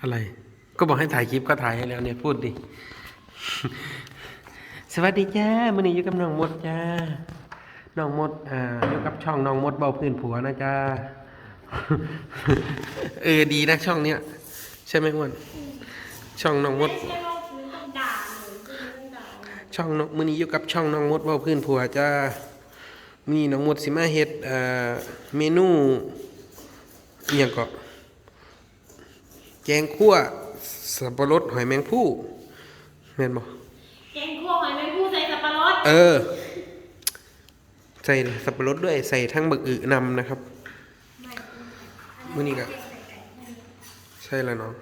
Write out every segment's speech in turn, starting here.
อะไร ก็บอกให้ถ่ายคลิปก็ถ่ายให้แล้วเนี่ยพูดดิ สวัสดีจ้ามื่อนี้อยู่กับน้องมดจ้า น้องมด อ่าอยู่กับช่องน้องมดเบาพื้นผัวนะจ้า เออดีนะช่องเนี้ยใช่ไหมอ้วน ช่องน้องมด ช่องน้องด่าหนูช่องน้องมื้อนี้อยู่กับช่องน้องมดเว้าพื้นผัวจ้ามีน้องมดสิมาเฮ็ดเอ่อเมนูอียังก็ กงคั่วสับปะรดหอยแมงภู่แม่นบ่แกงคั่วหอยแมงภู่ใส่สับปะรด เออ ใส่สับปะรดด้วยใส่ทั้งบักอึนำนะครับมื้อนี้ก็ใช่แล้วเนาะ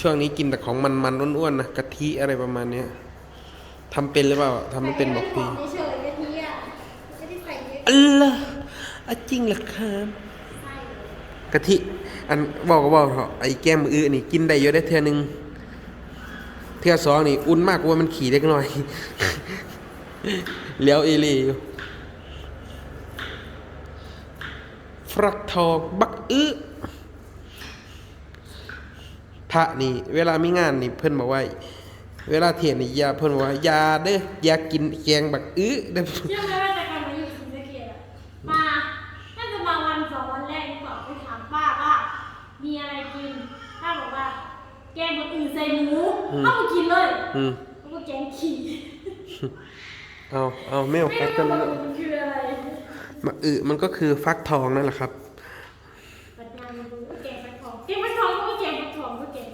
ช่วงนี้กินแต่ของมันๆอ้วนๆนะกะทิอะไรประมาณเนี้ยทำเป็นหรือเปล่าทำไม่เป็นบอกพี่เฉยๆกะทิอะไม่ได้ใส่เยอะอัลล่ะอะจริงเหรอครับกะทิ อันบอกก็บอกเถอะไอ้แก้มมืออนี่กินได้เยอะได้เทื่อหนึงเทื่อสองนี่อุ่นมากกว่ามันขี่เล็กน้อยแล้วเอเลีอยู่ฟรักทองบักอื้อพระนี่ เวลามีงานนี่เพิ่นบอกว่า เวลาเทียนนี่ยาเพิ่นบอกว่ายาเด้อยากินแกงบักอื้อเด้อ ส่หมูอืมเอามากินเลยอืมแล้วก็แกงขี่เอาเอาไม่เอาไม่ฟักรู้กันว่ามันคืออะไรมะอึมันก็คือฟักทองนั่นแหละครับ ปัญญามันรู้ว่าแกงฟักทองแกงฟักทองก็แกงฟักทองก็แกง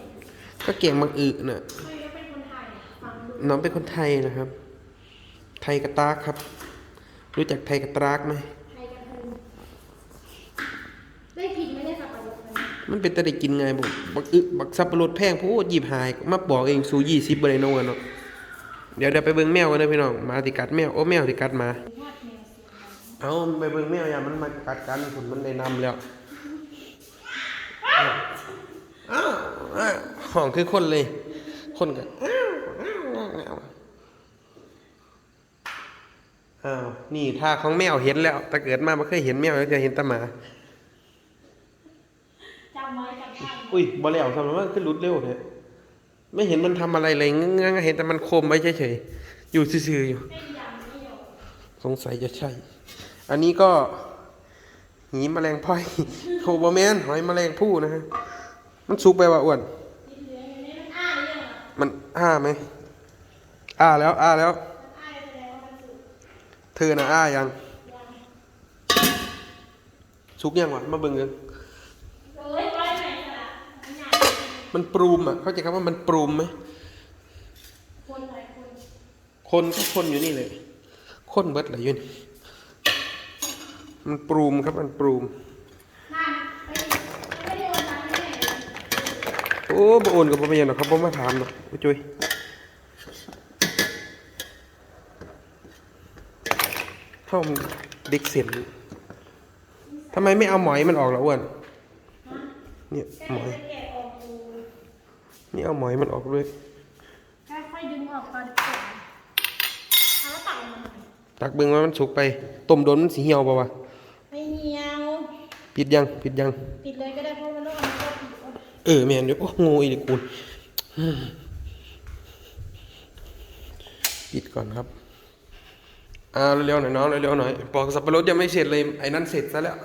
ก็เก่งมะอึน่ะ ไม่ได้เป็นคนไทยฟังดูน้องเป็นคนไทยนะครับ ไทยกระตากครับ รู้จักไทยกระตากไหม ไทยกันทันได้กินไม่ได้สับปะรดเลย มันเป็นแต่ได้กินไงบอกบักอึบักสับปะรดแพงพูดหยิบหายมาบอกเองสูยี่สิบบาทโน่นเนาะเดี๋ยวเดี๋ยวไปเบิ่งแมวกันนะพี่น้องมาติกัดแมวโอ้แมวติกัดมาทอดแมวเอาไปเบิ่งแมวอย่ามันมากัดกันผลมันได้นำแล้วอ้าวอ้าวห้องคือคนเลย คนกันอ้าวอ้าวอ้าวอ้าวนี่ท่าของแมวเห็นแล้วแต่เกิดมาไม่เคยเห็นแมวจะเห็นต่หมา จำไว้จ อุ้ยบ่แล้วทำไมมันขึ้นรุดเร็วเนี่ยไม่เห็นมันทำอะไรเลยงงๆเห็นแต่มันคมไว้เฉยๆอยู่ซื่อๆอยู่ สงสัยจะใช่ อันนี้ก็หีแมลงพ่อยโฮบแมนหอยแมลงผู้นะฮะมันสุกไปว่าอ้วนมันอ้าไหมอ้าแล้วอ้าแล้ว เธอน่ะอ้ายังยังสุกยังวะมาเบิ่งกัน เอ้ยไว้ไหนกันล่ะมันใหญ่ มันปรูมอะเข้าใจคำว่ามันปรูมไหมคนหลายคนคนก็คนอยู่นี่เลยคนเบิดอะไรอยู่นี่มันปรูมครับมันปรูมโอนตังค์ให้แม่เลยอ้บ่โอนกับบ่เป็นหยังหรอกครับบ่มาถามหรอกบ่จุยเท่ามันเด็กเสียนทำไมไม่เอาหมอยมันออกล่ะอ้วนเนี่ยหมอย จะแกะออกดู นี่เอาหมอยมันออกด้วยค่อยๆดึงออกตอนเปิดเอาแล้วตักออกมาหน่อยตักเบิ่งว่ามันสุกไปต้มโดนมันสิเหี่ยวบ่วะไม่เหี่ยวปิดยังปิดยัง ปิดเลยก็ได้เพราะมันต้องเอามาปิดก่อนเออแม่นอยู่โอ้โงูอีกกูอืมปิดก่อนครับอ่าเร็วๆหน่อยน้องเร็วๆหน่อยปอกสับปะรดยังไม่เสร็จเลยไอ้นั่นเสร็จซะแล้ว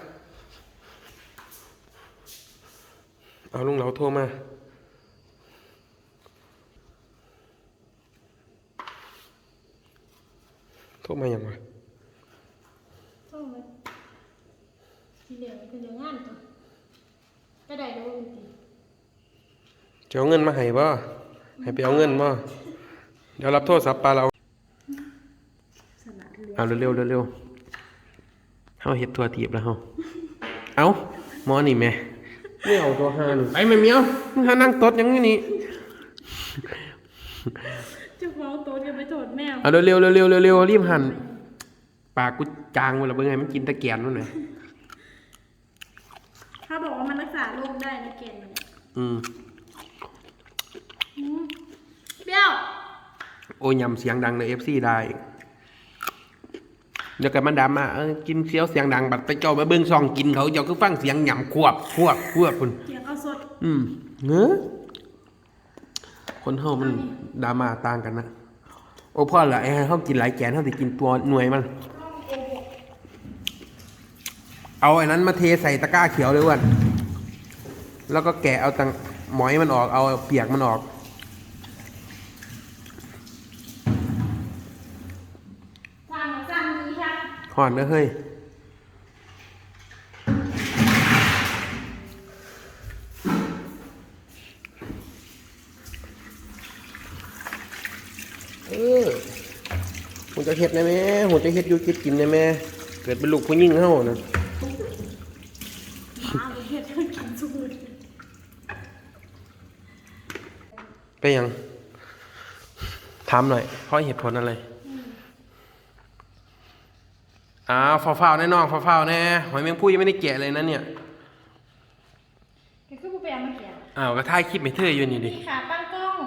เอาลุงเหลาโทรมา โท รมาอย่างวะต้องมาทีเหลืองเป็นเรื่องงานตัวก็ได้รู้จริงจะเอาเงินมาให้บ่ให้ไปเอาเงินบ่เดี๋ยวรับโทรศัพท์ปลาเราสลัดเหลืองเอาเร็วๆเร็วๆเฮาเฮ็ดตัวทีบแล้วเฮาเอาหมอนี่แม่ไม่เอาตัวหานี่ไปแม่เมียวมึงหานั่งตดหยังอยู่นี่จะฟ้องโต๊ะ จะไปโทษแมวเอาเร็วๆเร็วๆเร็วๆรีบหั่นปากกูจางหมดแล้วเบิ่งไงมันกินตะแกนมันหน่อยถ้าบอกว่ามันรักษาโรคได้นะเกณฑ์มันเนี่ยอืมอืมเปรี้ยวโอ้ยยำเสียงดังใน FC ได้ เดี๋ยวกันมันดราม่าเออกินเสียวเสียงดังบัดไปเจ้ามาเบิ่งซองกินเขาเจ้าคือฟังเสียงหยำควบควบควบพุ่นเสียงเอาสด อืมเนื้อคนเฮามันดราม่าต่างกันนะ โอ้พ่อเหรอไอ้เฮากินหลายแกนเฮาสิกินตัวหน่วยมัน เอาไอ้นั้นมาเทใส่ตะกร้าเขียวเลยวันแล้วก็แกะเอาตังหมอยมันออก เอาเปียกมันออกสั่งสั่งนี้ค่ะห่อนเด้อเฮ้ย เออ ผมจะเฮ็ดได้ไหมผมจะเฮ็ดอยู่คิดกินได้ไหมเกิดเป็นลูกผู้หญิงเฮานะหมาประเทศเธอกินสุดไปยังถามหน่อยเพราะเหตุผลอะไรอ้าวฟ้าวๆแน่นอนฟ้าวๆแน่หอยแมงผู้ยังไม่ได้แกะเลยนะเนี่ยแกคือผู้แปลมาเขียนอ้าวก็ถ่ายคลิปให้เธออยู่นี่ดินี่ค่ะปั้นกล้อง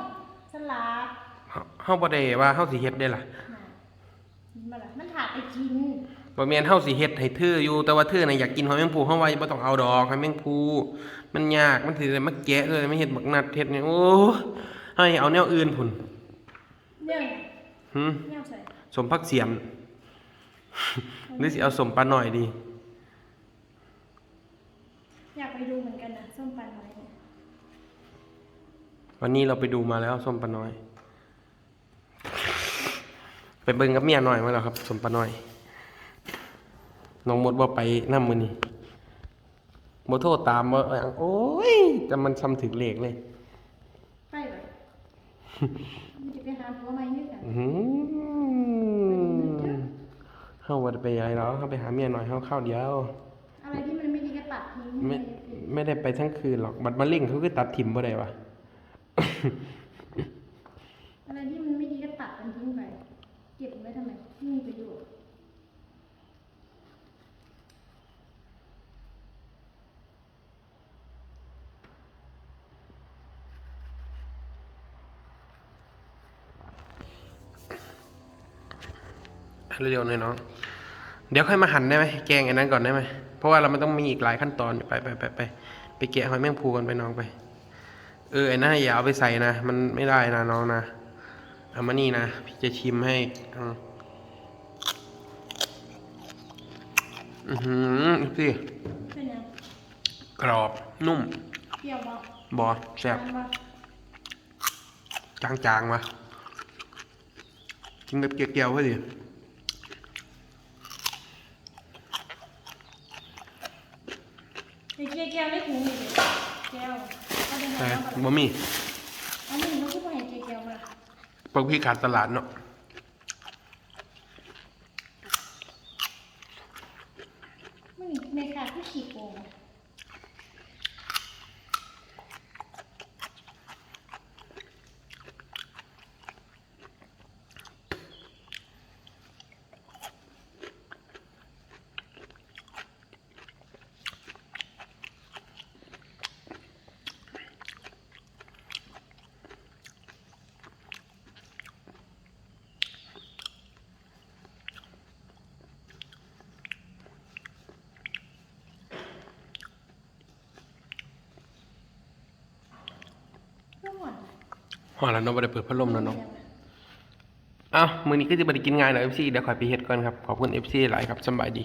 สลัดเฮาเฮาบ่ได้ว่าเฮาสิเฮ็ดได้ล่ะน่ะ มันละมันถาดไปกินบ่แม่นเฮาสิเฮ็ดให้เธออยู่แต่ว่าเธอน่ะอยากกินหอยแมงภูเฮาว่าบ่ต้องเอาดอกหอยแมงภูมันยากมันสิได้มาแกะเลยไม่เฮ็ดบักนัดเฮ็ดเนี่ยโอ้ให้เอาแนวอื่นพุ่นเรื่องหึเรื่องใส่สมพักเสียมหรือสิเอาสมปลาหน่อยดีอยากไปดูเหมือนกันนะส้มปันอะไรเนี่ยวันนี้เราไปดูมาแล้วส้มปลาน้อย ไปเบิ่งกับเมียหน่อยมาแล้วครับส้มปลาน้อย น้องมดว่าไปน้ำมือนี่บ่โทษตามว่าอหย่างโอ้ย แต่มันซ้ำถึงเลขเลย ไปเลยมันจะไปหาผัวใหม่นี่กันอื้อหือเฮาบ่ได้ไปอะไรหรอกเฮาไปหาเมียหน่อยเฮาเข้าวเดียว อะไรที่มันไม่ดีก็ตัดทิ้งไม่ไม่ได้ไปทั้งคืนหรอก บัดมาเล่งเขาคือตัดถิ่มบ่ได้วะ อะไรที่มันไม่ดีก็ตัดมันทิ้งไป เก็บไว้ทำไมไม่มีประโยชน์ เร็วๆหน่อยน้อง เดี๋ยวค่อยมาหั่นได้ไหมแกงอันนั้นก่อนได้ไหมเพราะว่าเรามันต้องมีอีกหลายขั้นตอนอยู่ไปไปไปไปไปแกะหอยแมงภูกันไปน้องไป เออไอ้นั่นอย่าเอาไปใส่นะ มันไม่ได้นะน้องนะเอามานี่นะพี่จะชิมให้อืมอือหือสิเป็นยังกรอบนุ่มเปรี้ยวบ่บอแซ่บหวานบ่จางๆวะกินแบบเกี๊ยวๆเพื่อดิ ไอ้ แก้วแก้วได้ถุงนี่เลยแก้วเอาไปหาแต่เอาบะหมี่อันนี้เขาพูดว่าให้แก้วมา พวกพี่ขาดตลาดเนาะ มันในขาดผู้ขี่โกง ก็หมด หอแล้วเนาะบ่ได้เปิดพัดลมแล้วเนาะอ้าวมื้อนี้ก็จะบ่ได้กินง่ายเนาะ FC เดี๋ยวขอยไปเฮ็ดก่อนครับ ขอบคุณ FC หลายครับสำบายดี